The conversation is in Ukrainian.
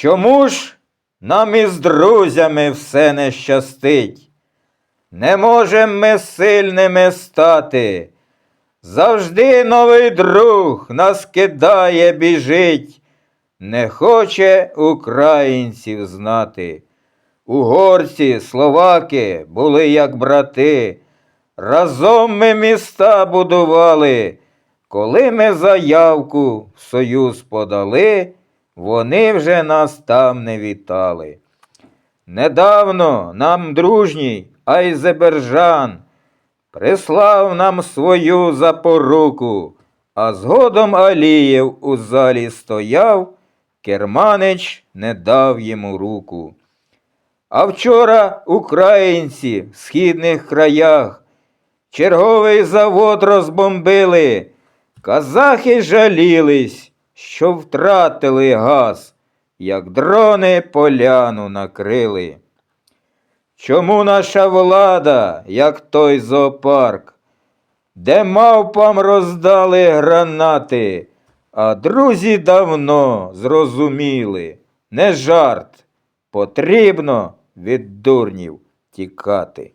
Чому ж нам із друзями все не щастить? Не можем ми сильними стати. Завжди новий друг нас кидає, біжить, не хоче українців знати. Угорці, словаки були як брати. Разом ми міста будували. Коли ми заявку в союз подали, вони вже нас там не вітали. Недавно нам дружній Айзебержан прислав нам свою запоруку, а згодом Алієв у залі стояв, Керманич не дав йому руку. А вчора українці в східних краях черговий завод розбомбили. Казахи жалілись, що втратили газ, як дрони поляну накрили. Чому наша влада, як той зоопарк, де мавпам роздали гранати, а друзі давно зрозуміли, не жарт, потрібно від дурнів тікати.